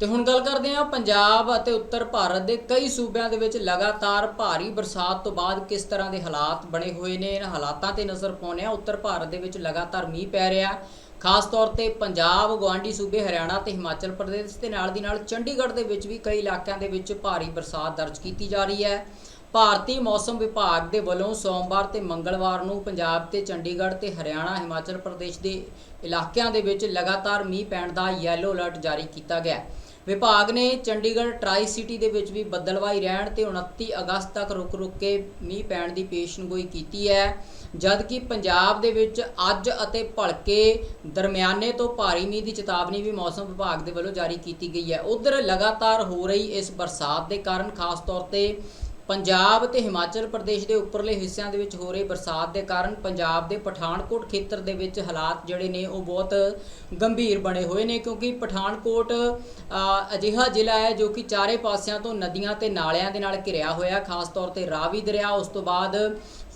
ਤੇ ਹੁਣ ਗੱਲ ਕਰਦੇ ਹਾਂ ਪੰਜਾਬ ਅਤੇ ਉੱਤਰ ਭਾਰਤ ਦੇ ਕਈ ਸੂਬਿਆਂ ਦੇ ਵਿੱਚ ਲਗਾਤਾਰ ਭਾਰੀ ਬਰਸਾਤ ਤੋਂ ਬਾਅਦ ਕਿਸ ਤਰ੍ਹਾਂ ਦੇ ਹਾਲਾਤ ਬਣੇ ਹੋਏ ਨੇ? ਇਹਨਾਂ ਹਾਲਾਤਾਂ ਤੇ ਨਜ਼ਰ ਪਾਉਂਦੇ ਹਾਂ। ਉੱਤਰ ਭਾਰਤ ਦੇ ਵਿੱਚ ਲਗਾਤਾਰ ਮੀਂਹ ਪੈ ਰਿਹਾ। ਖਾਸ ਤੌਰ ਤੇ ਪੰਜਾਬ ਗਵਾਂਡੀ ਸੂਬੇ ਹਰਿਆਣਾ ਤੇ ਹਿਮਾਚਲ ਪ੍ਰਦੇਸ਼ ਦੇ ਨਾਲ ਦੀ ਨਾਲ ਚੰਡੀਗੜ੍ਹ ਦੇ ਵਿੱਚ ਵੀ ਕਈ ਇਲਾਕਿਆਂ ਦੇ ਵਿੱਚ ਭਾਰੀ ਬਰਸਾਤ ਦਰਜ ਕੀਤੀ ਜਾ ਰਹੀ ਹੈ। ਭਾਰਤੀ ਮੌਸਮ ਵਿਭਾਗ ਦੇ ਵੱਲੋਂ ਸੋਮਵਾਰ ਤੇ ਮੰਗਲਵਾਰ ਨੂੰ ਪੰਜਾਬ ਤੇ ਚੰਡੀਗੜ੍ਹ ਤੇ ਹਰਿਆਣਾ, ਹਿਮਾਚਲ ਪ੍ਰਦੇਸ਼ ਦੇ ਇਲਾਕਿਆਂ ਦੇ ਵਿੱਚ ਲਗਾਤਾਰ ਮੀਂਹ ਪੈਣ ਦਾ ਯੈਲੋ ਅਲਰਟ ਜਾਰੀ ਕੀਤਾ ਗਿਆ। ਹੈ। ਵਿਭਾਗ ਨੇ ਚੰਡੀਗੜ੍ਹ ਟਰਾਈ ਸਿਟੀ ਦੇ ਵਿੱਚ ਵੀ ਬੱਦਲਵਾਈ ਰਹਿਣ ਤੇ 29 ਅਗਸਤ ਤੱਕ ਰੁਕ-ਰੁਕ ਕੇ ਮੀਂਹ ਪੈਣ ਦੀ ਪੇਸ਼ਨਗੋਈ ਕੀਤੀ ਹੈ, ਜਦਕਿ ਪੰਜਾਬ ਦੇ ਵਿੱਚ ਅੱਜ ਅਤੇ ਭਲਕੇ ਦਰਮਿਆਨੇ ਤੋਂ ਭਾਰੀ ਮੀਂਹ ਦੀ ਚੇਤਾਵਨੀ ਵੀ ਮੌਸਮ ਵਿਭਾਗ ਦੇ ਵੱਲੋਂ ਜਾਰੀ ਕੀਤੀ ਗਈ ਹੈ। ਉਧਰ ਲਗਾਤਾਰ ਹੋ ਰਹੀ ਇਸ ਬਰਸਾਤ ਦੇ ਕਾਰਨ ਖਾਸ ਤੌਰ ਤੇ ਪੰਜਾਬ ਤੇ ਹਿਮਾਚਲ ਪ੍ਰਦੇਸ਼ ਦੇ ਉੱਪਰਲੇ ਹਿੱਸਿਆਂ ਦੇ ਵਿੱਚ ਹੋ ਰਹੀ ਬਰਸਾਤ ਦੇ ਕਾਰਨ ਪੰਜਾਬ ਦੇ ਪਠਾਨਕੋਟ ਖੇਤਰ ਦੇ ਵਿੱਚ ਹਾਲਾਤ ਜਿਹੜੇ ਨੇ ਉਹ ਬਹੁਤ ਗੰਭੀਰ ਬਣੇ ਹੋਏ ਨੇ, ਕਿਉਂਕਿ ਪਠਾਨਕੋਟ ਅਜਿਹਾ ਜ਼ਿਲ੍ਹਾ ਹੈ ਜੋ ਕਿ ਚਾਰੇ ਪਾਸਿਆਂ ਤੋਂ ਨਦੀਆਂ ਤੇ ਨਾਲਿਆਂ ਦੇ ਨਾਲ ਘਿਰਿਆ ਹੋਇਆ ਖਾਸ ਤੌਰ ਤੇ ਰਾਵੀ ਦਰਿਆ, ਉਸ ਤੋਂ ਬਾਅਦ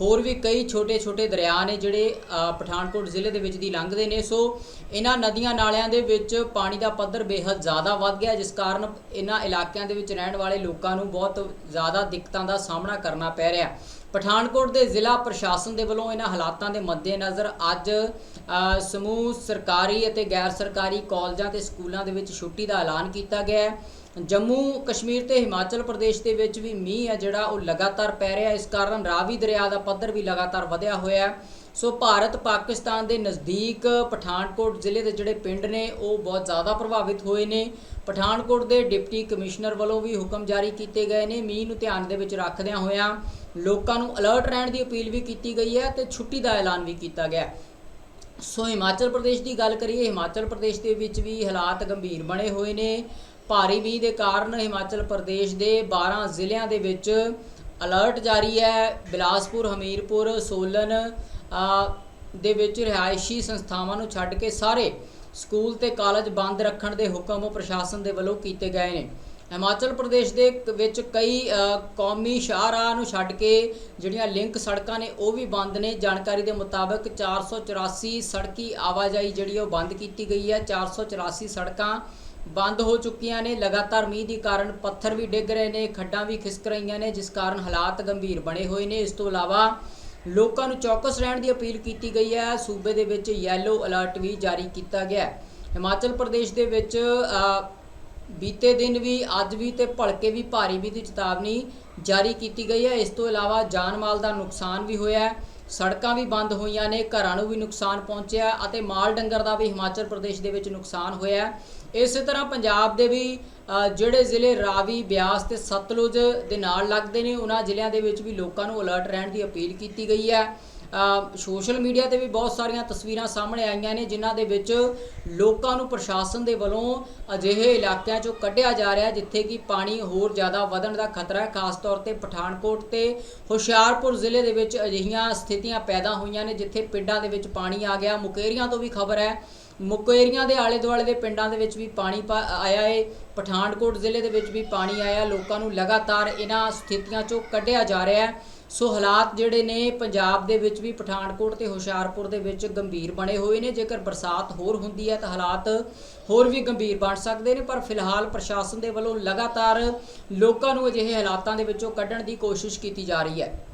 ਹੋਰ ਵੀ ਕਈ ਛੋਟੇ-ਛੋਟੇ ਦਰਿਆ ਨੇ ਜਿਹੜੇ ਪਠਾਨਕੋਟ ਜ਼ਿਲ੍ਹੇ ਦੇ ਵਿੱਚ ਦੀ ਲੰਘਦੇ ਨੇ। ਸੋ ਇਹਨਾਂ ਨਦੀਆਂ ਨਾਲਿਆਂ ਦੇ ਵਿੱਚ ਪਾਣੀ ਦਾ ਪੱਧਰ ਬੇਹੱਦ ਜ਼ਿਆਦਾ ਵੱਧ ਗਿਆ, ਜਿਸ ਕਾਰਨ ਇਹਨਾਂ ਇਲਾਕਿਆਂ ਦੇ ਵਿੱਚ ਰਹਿਣ ਵਾਲੇ ਲੋਕਾਂ ਨੂੰ ਬਹੁਤ ਜ਼ਿਆਦਾ ਦਿੱਕਤਾਂ ਦਾ ਸਾਹਮਣਾ ਕਰਨਾ ਪੈ ਰਿਹਾ ਪਠਾਨਕੋਟ ਦੇ ਜ਼ਿਲ੍ਹਾ ਪ੍ਰਸ਼ਾਸਨ ਦੇ ਵੱਲੋਂ ਇਹਨਾਂ ਹਾਲਾਤਾਂ ਦੇ ਮੱਦੇਨਜ਼ਰ ਅੱਜ ਸਮੂਹ ਸਰਕਾਰੀ ਅਤੇ ਗੈਰ ਸਰਕਾਰੀ ਕਾਲਜਾਂ ਤੇ ਸਕੂਲਾਂ ਦੇ ਵਿੱਚ ਛੁੱਟੀ ਦਾ ਐਲਾਨ ਕੀਤਾ ਗਿਆ ਹੈ। ਜੰਮੂ, ਕਸ਼ਮੀਰ ਤੇ ਹਿਮਾਚਲ ਪ੍ਰਦੇਸ਼ ਦੇ ਵਿੱਚ ਵੀ ਮੀਂਹ ਹੈ ਜਿਹੜਾ ਉਹ ਲਗਾਤਾਰ ਪੈ ਰਿਹਾ ਇਸ ਕਾਰਨ ਰਾਵੀ ਦਰਿਆ ਦਾ ਪੱਧਰ ਵੀ ਲਗਾਤਾਰ ਵਧਿਆ ਹੋਇਆ ਹੈ। ਸੋ ਭਾਰਤ, ਪਾਕਿਸਤਾਨ ਦੇ ਨਜ਼ਦੀਕ ਪਠਾਨਕੋਟ ਜ਼ਿਲ੍ਹੇ ਦੇ ਜਿਹੜੇ ਪਿੰਡ ਨੇ, ਉਹ ਬਹੁਤ ਜ਼ਿਆਦਾ ਪ੍ਰਭਾਵਿਤ ਹੋਏ ਨੇ। ਪਠਾਨਕੋਟ ਦੇ ਡਿਪਟੀ ਕਮਿਸ਼ਨਰ ਵੱਲੋਂ ਵੀ ਹੁਕਮ ਜਾਰੀ ਕੀਤੇ ਗਏ ਨੇ। ਮੀਂਹ ਨੂੰ ਧਿਆਨ ਦੇ ਵਿੱਚ ਰੱਖਦਿਆਂ ਹੋਇਆਂ ਲੋਕਾਂ ਨੂੰ ਅਲਰਟ ਰਹਿਣ ਦੀ ਅਪੀਲ ਵੀ ਕੀਤੀ ਗਈ ਹੈ ਤੇ ਛੁੱਟੀ ਦਾ ਐਲਾਨ ਵੀ ਕੀਤਾ ਗਿਆ ਸੋ ਹਿਮਾਚਲ ਪ੍ਰਦੇਸ਼ ਦੀ ਗੱਲ ਕਰੀਏ, ਹਿਮਾਚਲ ਪ੍ਰਦੇਸ਼ ਦੇ ਵਿੱਚ ਵੀ ਹਾਲਾਤ ਗੰਭੀਰ ਬਣੇ ਹੋਏ ਨੇ। ਭਾਰੀ ਮੀਂਹ ਦੇ ਕਾਰਨ ਹਿਮਾਚਲ ਪ੍ਰਦੇਸ਼ ਦੇ 12 ਜ਼ਿਲ੍ਹਿਆਂ ਦੇ ਵਿੱਚ ਅਲਰਟ ਜਾਰੀ ਹੈ। ਬਿਲਾਸਪੁਰ, ਹਮੀਰਪੁਰ, ਸੋਲਨ ਦੇ ਵਿੱਚ ਰਿਹਾਇਸ਼ੀ ਸੰਸਥਾਵਾਂ ਨੂੰ ਛੱਡ ਕੇ ਸਾਰੇ ਸਕੂਲ ਤੇ ਕਾਲਜ ਬੰਦ ਰੱਖਣ ਦੇ ਹੁਕਮ ਪ੍ਰਸ਼ਾਸਨ ਦੇ ਵੱਲੋਂ ਕੀਤੇ ਗਏ ਨੇ। ਹਿਮਾਚਲ ਪ੍ਰਦੇਸ਼ ਦੇ ਕ- ਵਿੱਚ ਕਈ ਕੌਮੀ ਸ਼ਾਹਰਾਹ ਨੂੰ ਛੱਡ ਕੇ ਜਿਹੜੀਆਂ ਲਿੰਕ ਸੜਕਾਂ ਨੇ, ਉਹ ਵੀ ਬੰਦ ਨੇ। ਜਾਣਕਾਰੀ ਦੇ ਮੁਤਾਬਕ 484 ਸੜਕੀ ਆਵਾਜਾਈ ਜਿਹੜੀ ਉਹ ਬੰਦ ਕੀਤੀ ਗਈ ਹੈ 484 ਸੜਕਾਂ ਬੰਦ ਹੋ ਚੁੱਕੀਆਂ ਨੇ। ਲਗਾਤਾਰ ਮੀਂਹ ਦੇ ਕਾਰਨ ਪੱਥਰ ਵੀ ਡਿੱਗ ਰਹੇ ਨੇ, ਖੱਡਾਂ ਵੀ ਖਿਸਕ ਰਹੀਆਂ ਨੇ, ਜਿਸ ਕਾਰਨ ਹਾਲਾਤ ਗੰਭੀਰ ਬਣੇ ਹੋਏ ਨੇ। ਇਸ ਤੋਂ ਇਲਾਵਾ ਲੋਕਾਂ ਨੂੰ ਚੌਕਸ ਰਹਿਣ ਦੀ ਅਪੀਲ ਕੀਤੀ ਗਈ ਹੈ। ਸੂਬੇ ਦੇ ਵਿੱਚ ਯੈਲੋ ਅਲਰਟ ਵੀ ਜਾਰੀ ਕੀਤਾ ਗਿਆ ਹੈ। ਹਿਮਾਚਲ ਪ੍ਰਦੇਸ਼ ਦੇ ਵਿੱਚ ਬੀਤੇ ਦਿਨ ਵੀ, ਅੱਜ ਵੀ ਤੇ ਭਲਕੇ ਵੀ ਭਾਰੀ ਮੀਂਹ ਦੀ ਚੇਤਾਵਨੀ ਜਾਰੀ ਕੀਤੀ ਗਈ ਹੈ। ਇਸ ਤੋਂ ਇਲਾਵਾ ਜਾਨ ਮਾਲ ਦਾ ਨੁਕਸਾਨ ਵੀ ਹੋਇਆ ਹੈ। ਸੜਕਾਂ ਵੀ ਬੰਦ ਹੋਈਆਂ ਨੇ, ਘਰਾਂ ਨੂੰ ਵੀ ਨੁਕਸਾਨ ਪਹੁੰਚਿਆ ਅਤੇ ਮਾਲ ਡੰਗਰ ਦਾ ਵੀ ਹਿਮਾਚਲ ਪ੍ਰਦੇਸ਼ ਦੇ ਵਿੱਚ ਨੁਕਸਾਨ ਹੋਇਆ ਹੈ। ਇਸੇ ਤਰ੍ਹਾਂ ਪੰਜਾਬ ਦੇ ਵੀ ਜਿਹੜੇ ਜ਼ਿਲ੍ਹੇ ਰਾਵੀ, ਬਿਆਸ ਤੇ ਸਤਲੁਜ ਦੇ ਨਾਲ ਲੱਗਦੇ ਨੇ, ਉਹਨਾਂ ਜ਼ਿਲ੍ਹਿਆਂ ਦੇ ਵਿੱਚ ਵੀ ਲੋਕਾਂ ਨੂੰ ਅਲਰਟ ਰਹਿਣ ਦੀ ਅਪੀਲ ਕੀਤੀ ਗਈ ਹੈ। ਸੋਸ਼ਲ ਮੀਡੀਆ ਤੇ ਵੀ ਬਹੁਤ ਸਾਰੀਆਂ ਤਸਵੀਰਾਂ ਸਾਹਮਣੇ ਆਈਆਂ ਨੇ, ਜਿਨ੍ਹਾਂ ਦੇ ਵਿੱਚ ਲੋਕਾਂ ਨੂੰ ਪ੍ਰਸ਼ਾਸਨ ਦੇ ਵੱਲੋਂ ਅਜਿਹੇ ਇਲਾਕਿਆਂ 'ਚੋਂ ਕੱਢਿਆ ਜਾ ਰਿਹਾ ਜਿੱਥੇ ਕਿ ਪਾਣੀ ਹੋਰ ਜ਼ਿਆਦਾ ਵਧਣ ਦਾ ਖਤਰਾ ਹੈ। ਖਾਸ ਤੌਰ ਤੇ ਪਠਾਨਕੋਟ ਤੇ ਹੁਸ਼ਿਆਰਪੁਰ ਜ਼ਿਲ੍ਹੇ ਦੇ ਵਿੱਚ ਅਜਿਹੀਆਂ ਸਥਿਤੀਆਂ ਪੈਦਾ ਹੋਈਆਂ ਨੇ, ਜਿੱਥੇ ਪਿੰਡਾਂ ਦੇ ਵਿੱਚ ਪਾਣੀ ਆ ਗਿਆ। ਮੁਕੇਰੀਆਂ ਤੋਂ ਵੀ ਖਬਰ ਹੈ ਮੁਕੇਰੀਆਂ ਦੇ ਆਲੇ ਦੁਆਲੇ ਦੇ ਪਿੰਡਾਂ ਦੇ ਵਿੱਚ ਵੀ ਪਾਣੀ ਪਾ- ਆਇਆ ਏ। ਪਠਾਨਕੋਟ ਜ਼ਿਲ੍ਹੇ ਦੇ ਵਿੱਚ ਵੀ ਪਾਣੀ ਆਇਆ। ਲੋਕਾਂ ਨੂੰ ਲਗਾਤਾਰ ਇਹਨਾਂ ਸਥਿਤੀਆਂ 'ਚੋਂ ਕੱਢਿਆ ਜਾ ਰਿਹਾ ਹੈ। ਸੋ ਹਾਲਾਤ ਜਿਹੜੇ ਨੇ, ਪੰਜਾਬ ਦੇ ਵਿੱਚ ਵੀ ਪਠਾਨਕੋਟ ਤੇ ਹੁਸ਼ਿਆਰਪੁਰ ਦੇ ਵਿੱਚ ਗੰਭੀਰ ਬਣੇ ਹੋਏ ਨੇ। ਜੇਕਰ ਬਰਸਾਤ ਹੋਰ ਹੁੰਦੀ ਹੈ ਤਾਂ ਹਾਲਾਤ ਹੋਰ ਵੀ ਗੰਭੀਰ ਬਣ ਸਕਦੇ ਨੇ। ਪਰ ਫਿਲਹਾਲ ਪ੍ਰਸ਼ਾਸਨ ਦੇ ਵੱਲੋਂ ਲਗਾਤਾਰ ਲੋਕਾਂ ਨੂੰ ਅਜਿਹੇ ਹਾਲਾਤਾਂ ਦੇ ਵਿੱਚੋਂ ਕੱਢਣ ਦੀ ਕੋਸ਼ਿਸ਼ ਕੀਤੀ ਜਾ ਰਹੀ ਹੈ।